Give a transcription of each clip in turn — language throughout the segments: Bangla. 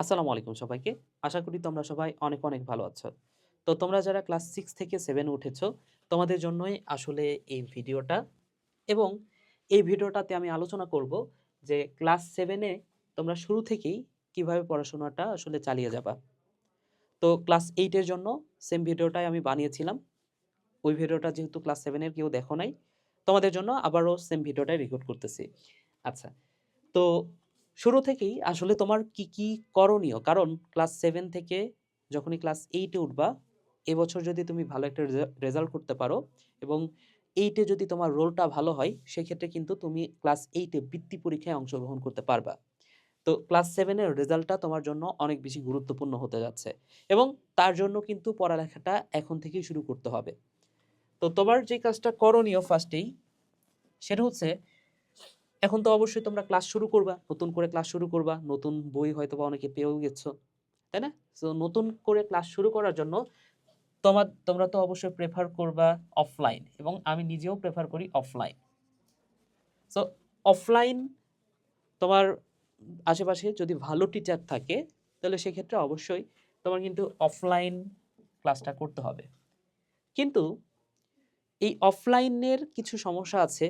আসসালামু আলাইকুম সবাইকে। আশা করি তোমরা সবাই অনেক, অনেক ভালো আছো। তো তোমরা যারা ক্লাস সিক্স থেকে 7 এ উঠেছো, তোমাদের জন্যই আসলে এই ভিডিওটা এবং এই ভিডিওটাতে আমি আলোচনা করব যে ক্লাস সেভেনে তোমরা শুরু থেকেই কীভাবে পড়াশোনাটা আসলে চালিয়ে যাবা। তো ক্লাস এইটের জন্য সেম ভিডিওটাই আমি বানিয়েছিলাম। ওই ভিডিওটা যেহেতু ক্লাস সেভেনের কেউ দেখো নাই, তোমাদের জন্য আবারও সেম ভিডিওটাই রেকর্ড করতেছি। আচ্ছা, তো শুরু থেকেই আসলে তোমার কি, কি করণীয়? কারণ ক্লাস সেভেন থেকে যখনই ক্লাস এইটে উঠবা, এবছর যদি তুমি ভালো একটা রেজা রেজাল্ট করতে পারো এবং এইটে যদি তোমার রোলটা ভালো হয়, সেক্ষেত্রে কিন্তু তুমি ক্লাস 8 এ বৃত্তি পরীক্ষায় অংশগ্রহণ করতে পারবা। তো ক্লাস সেভেনের রেজাল্টটা তোমার জন্য অনেক বেশি গুরুত্বপূর্ণ হতে যাচ্ছে এবং তার জন্য কিন্তু পড়ালেখাটা এখন থেকেই শুরু করতে হবে। তো তোমার যে কাজটা করণীয় ফার্স্টেই, সেটা হচ্ছে এখন তো অবশ্যই তোমরা ক্লাস শুরু করবা। নতুন করে ক্লাস শুরু করবা। নতুন বই হয়তো বা অনেকে পেয়েও গেছো। তাই না? তো নতুন করে ক্লাস শুরু করার জন্য তোমার তোমরা তো অবশ্যই প্রেফার করবা অফলাইন এবং আমি নিজেও প্রেফার করি অফলাইন। সো অফলাইন তোমার আশেপাশে যদি ভালো টিচার থাকে, তাহলে সেক্ষেত্রে অবশ্যই তোমার কিন্তু অফলাইন ক্লাসটা করতে হবে। কিন্তু এই অফলাইনের কিছু সমস্যা আছে।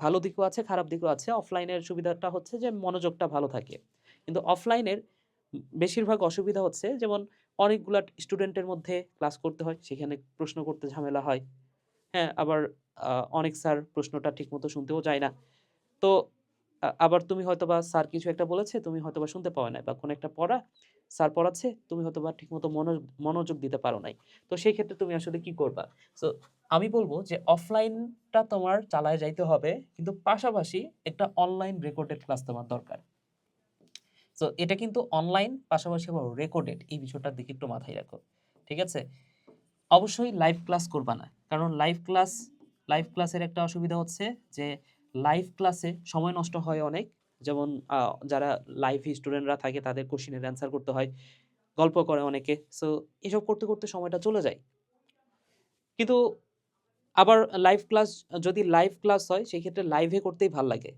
ভালো দিকও আছে, খারাপ দিকও আছে। অফলাইনের সুবিধাটা হচ্ছে যে মনোযোগটা ভালো থাকে। কিন্তু অফলাইনের বেশিরভাগ অসুবিধা হচ্ছে যেমন অনেকগুলা স্টুডেন্টের মধ্যে ক্লাস করতে হয়। সেখানে প্রশ্ন করতে ঝামেলা হয়। হ্যাঁ, আবার অনেক স্যার প্রশ্নটা ঠিকমতো শুনতেও চায় না। তো আবার তুমি হয়তোবা স্যার কিছু একটা বলেছে, তুমি হয়তোবা শুনতে পাও নাই বা কোনো একটা পড়া স্যার পড়াচ্ছে, তুমি হয়তোবা ঠিকমতো মনো মনোযোগ দিতে পারো নাই। তো সেই ক্ষেত্রে তুমি আসলে কি করবা? সো আমি বলব যে অফলাইনটা তোমার চালায় যাইতে হবে। কিন্তু পাশাপাশি একটা অনলাইন রেকর্ডেড ক্লাস তোমার দরকার। সো এটা কিন্তু অনলাইন পাশাপাশি আবার রেকর্ডেড এই বিষয়টার দিকে একটু মাথায় রাখো। ঠিক আছে? অবশ্যই লাইভ ক্লাস করবা না। কারণ লাইভ ক্লাস লাইভ ক্লাসের একটা অসুবিধা হচ্ছে যে লাইভ ক্লাসে সময় নষ্ট হয় অনেক। যেমন যারা লাইভ স্টুডেন্টরা থাকে তাদের কোয়েশ্চেনের অ্যান্সার করতে হয়। গল্প করে অনেকে। সো এসব করতে, করতে সময়টা চলে যায়। কিন্তু আবার লাইভ ক্লাস যদি লাইভ ক্লাস হয় সেক্ষেত্রে লাইভে করতেই ভালো লাগে।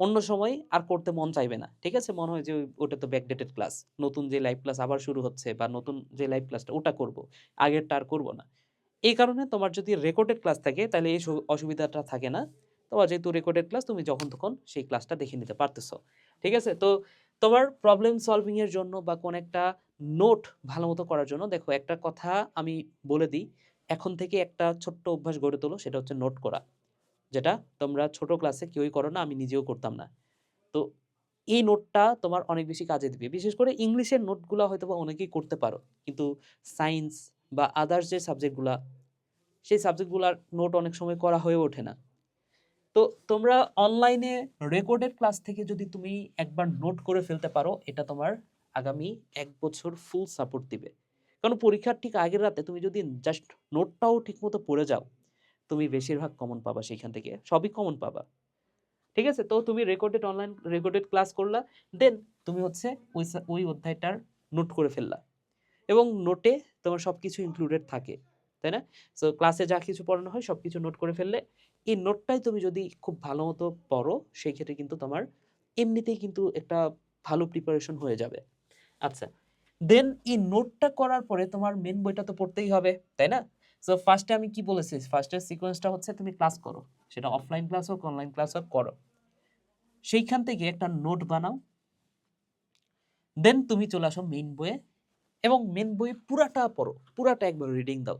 অন্য সময় আর করতে মন চাইবে না। ঠিক আছে? মনে হয় যে ওটা তো ব্যাকডেটেড ক্লাস। নতুন যে লাইভ ক্লাস আবার শুরু হচ্ছে বা নতুন যে লাইভ ক্লাসটা ওটা করব। আগেরটা আর করব না। এই কারণে তোমার যদি রেকর্ডেড ক্লাস থাকে তাহলে এই অসুবিধাটা থাকে না। তোমার যেহেতু রেকর্ডেড ক্লাস তুমি যখন তখন সেই ক্লাসটা দেখে নিতে পারতেছো। ঠিক আছে? তো তোমার প্রবলেম সলভিং এর জন্য বা কোন একটা নোট ভালো মতো করার জন্য দেখো একটা কথা আমি বলে দিই। এখন থেকে একটা ছোট্ট অভ্যাস গড়ে তোলো সেটা হচ্ছে নোট করা। যেটা তোমরা ছোট ক্লাসে কেউই করো না, আমি নিজেও করতাম না। তো এই নোটটা তোমার অনেক বেশি কাজে দিবে। বিশেষ করে ইংলিশের নোটগুলা হয়তোবা অনেকেই করতে পারো। কিন্তু সায়েন্স বা আদার্স যে সাবজেক্টগুলা, সেই সাবজেক্টগুলার নোট অনেক সময় করা হয়ে ওঠে না। তো তোমরা অনলাইনে রেকর্ডেড ক্লাস থেকে যদি তুমি একবার নোট করে ফেলতে পারো, এটা তোমার আগামী এক বছর ফুল সাপোর্ট দিবে। কারণ পরীক্ষার ঠিক আগের রাতে তুমি যদি জাস্ট নোটটাও ঠিকমতো পড়ে যাও, তুমি বেশিরভাগ কমন পাবা সেইখান থেকে। সবই কমন পাবা। ঠিক আছে? তো তুমি রেকর্ডেড অনলাইন রেকর্ডেড ক্লাস করলা। দেন তুমি হচ্ছে ওই ওই অধ্যায়টার নোট করে ফেললা। এবং নোটে তোমার সবকিছু ইনক্লুডেড থাকে। তাই না? সো ক্লাসে যা কিছু পড়ানো হয় সবকিছু নোট করে ফেললে, এই নোটটাই তুমি যদি খুব ভালো মতো পড়ো, সেই ক্ষেত্রে কিন্তু তোমার এমনিতেই কিন্তু একটা ভালো প্রিপারেশন হয়ে যাবে। আচ্ছা। দেন এই নোটটা করার পরে তোমার মেন বইটা তো পড়তেই হবে। তাই না? সো ফার্স্টে আমি কি বলেছি? ফার্স্টের সিকোয়েন্সটা হচ্ছে তুমি ক্লাস করো। সেটা অফলাইন ক্লাস হোক, অনলাইন ক্লাস হোক করো। সেইখান থেকে একটা নোট বানাও। দেন তুমি চলে আসো মেন বইয়ে এবং মেন বইয়ে পুরাটা পড়ো। পুরাটা একবার রিডিং দাও।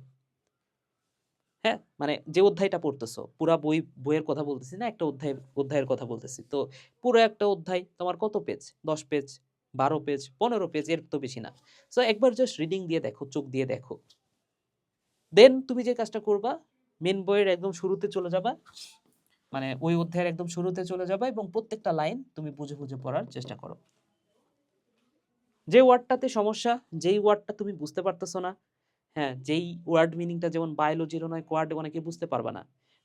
হ্যাঁ? মানে যে অধ্যায়টা পড়তেছো, পুরা বই বইয়ের কথা বলতেছি না, একটা অধ্যায় অধ্যায়ের কথা বলতেছি। তো পুরো একটা অধ্যায় তোমার কত পেজ? ১০ পেজ, ১২ পেজ, ১৫ পেজ এর তো বেশি না। সো একবার জাস্ট রিডিং দিয়ে দেখো, চোখ দিয়ে দেখো। দেন তুমি যে কাজটা করবা, মেন বইয়ের একদম শুরুতে চলে যাবা। মানে ওই অধ্যায়ের একদম শুরুতে চলে যাবা এবং প্রত্যেকটা লাইন তুমি বুঝে, বুঝে পড়ার চেষ্টা করো। যে ওয়ার্ডটাতে সমস্যা, যেই ওয়ার্ডটা তুমি বুঝতে পারতেছো না, হ্যাঁ, যেই ওয়ার্ড মিনিংটা যেমন বায়োলজিরও অনেক ওয়ার্ড অনেকে বুঝতে পারবে না।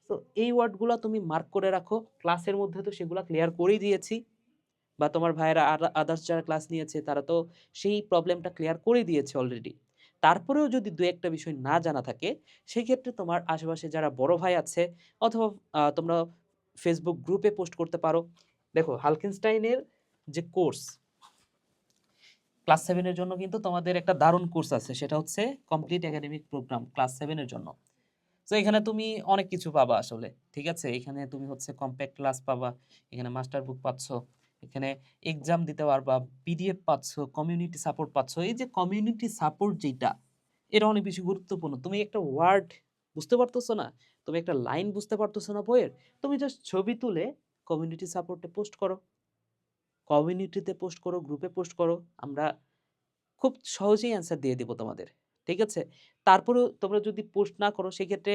তো এই ওয়ার্ডগুলো তুমি মার্ক করে রাখো। ক্লাসের মধ্যে তো সেগুলো ক্লিয়ার করেই দিয়েছি। বা তোমার ভাইয়েরা আদার্স যারা ক্লাস নিয়েছে তারা তো সেই প্রবলেমটা ক্লিয়ার করেই দিয়েছে অলরেডি। তারপরেও যদি দু একটা বিষয় না জানা থাকে, সেক্ষেত্রে তোমার আশেপাশে যারা বড় ভাই আছে অথবা তোমরা ফেসবুক গ্রুপে পোস্ট করতে পারো। দেখো হালকেনস্টাইনের যে কোর্স ক্লাস সেভেনের জন্য কিন্তু তোমাদের একটা দারুণ কোর্স আছে, সেটা হচ্ছে কমপ্লিট একাডেমিক প্রোগ্রাম ক্লাস সেভেনের জন্য। তো এখানে তুমি অনেক কিছু পাবা আসলে, ঠিক আছে? এখানে তুমি হচ্ছে কম্প্যাক্ট ক্লাস পাবা, এখানে মাস্টার বুক পাচ্ছ, এখানে এক্সাম দিতে পারবা পিডিএফ পাচ্ছ কমিউনিটি সাপোর্ট পাচ্ছ। এই যে কমিউনিটি সাপোর্ট যেটা এটা অনেক বেশি গুরুত্বপূর্ণ। তুমি একটা ওয়ার্ড বুঝতে পারতেছো না? তুমি একটা লাইন বুঝতে পারতেছো না বইয়ের? তুমি জাস্ট ছবি তুলে কমিউনিটি সাপোর্টে পোস্ট করো। কমিউনিটিতে পোস্ট করো গ্রুপে পোস্ট করো, আমরা খুব সহজেই অ্যান্সার দিয়ে দেবো তোমাদের, ঠিক আছে? তারপরেও তোমরা যদি পোস্ট না করো, সেক্ষেত্রে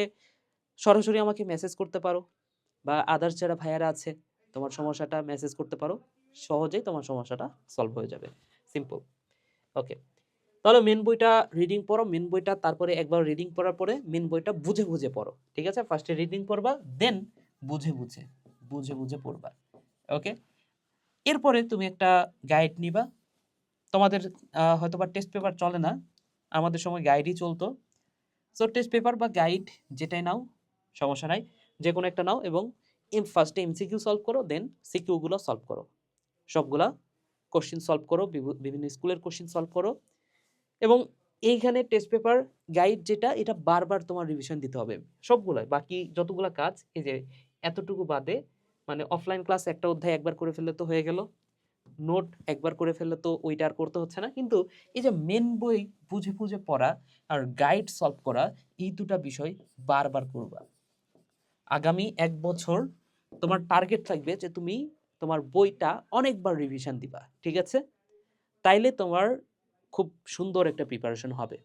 সরাসরি আমাকে মেসেজ করতে পারো বা আদার্স যারা ভাইয়ারা আছে, তোমার সমস্যাটা মেসেজ করতে পারো, সহজেই তোমার সমস্যাটা সলভ হয়ে যাবে সিম্পল ওকে তাহলে মেন বইটা রিডিং পড়ো মেন বইটা তারপরে একবার রিডিং পড়ার পরে মেন বইটা বুঝে বুঝে পড়ো, ঠিক আছে? ফার্স্টে রিডিং পড়বা দেন বুঝে বুঝে বুঝে বুঝে পড়বা ওকে এরপরে তুমি একটা গাইড নিবা। তোমাদের হয়তো বা টেস্ট পেপার চলে না। আমাদের সময় গাইডই চলতো। সো টেস্ট পেপার বা গাইড যেটাই নাও, সমস্যা নাই। যে কোনো একটা নাও এবং এম ফার্স্টে এমসিকিউ সলভ করো দেন সিকিউগুলো সলভ করো। সবগুলা কোশ্চিন সলভ করো, বিভি- বিভিন্ন স্কুলের কোশ্চিন সলভ করো। এবং এইখানে টেস্ট পেপার গাইড যেটা, এটা বারবার তোমার রিভিশন দিতে হবে। সবগুলাই, বাকি যতগুলা কাজ, এই যে এতটুকু বাদে মানে অফলাইন ক্লাস একটা অধ্যায় একবার করে ফেললে তো হয়ে গেল। নোট একবার করে ফেললে তো ওইটা আর করতে হচ্ছে না। কিন্তু এই যে মেন বই বুঝে বুঝে পড়া আর গাইড সলভ করা, এই দুটা বিষয় বারবার করবা। আগামী এক বছর তোমার টার্গেট থাকবে যে তুমি তোমার বইটা অনেকবার রিভিশন দিবা, ঠিক আছে? তাইলে তোমার খুব সুন্দর একটা প্রিপারেশন হবে।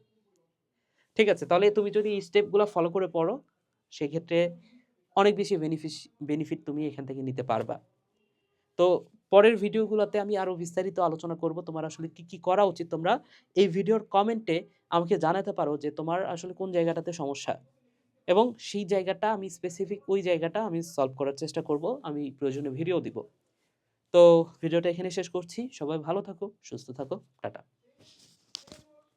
ঠিক আছে? তাহলে তুমি যদি স্টেপগুলো ফলো করে পড়ো, সেক্ষেত্রে অনেক বেশি বেনিফিট বেনিফিট তুমি এখান থেকে নিতে পারবা। তো পরের ভিডিওগুলোতে আমি আরও বিস্তারিত আলোচনা করব, তোমার আসলে কি কি করা উচিত তোমরা। এই ভিডিওর কমেন্টে আমাকে জানাতে পারো যে তোমার আসলে কোন জায়গাটাতে সমস্যা। এবং সেই জায়গাটা আমি স্পেসিফিক ওই জায়গাটা আমি সলভ করার চেষ্টা করব, আমি প্রয়োজনীয় ভিডিও দিব। তো ভিডিওটা এখানে শেষ করছি, সবাই ভালো থাকো, সুস্থ থাকো, টাটা।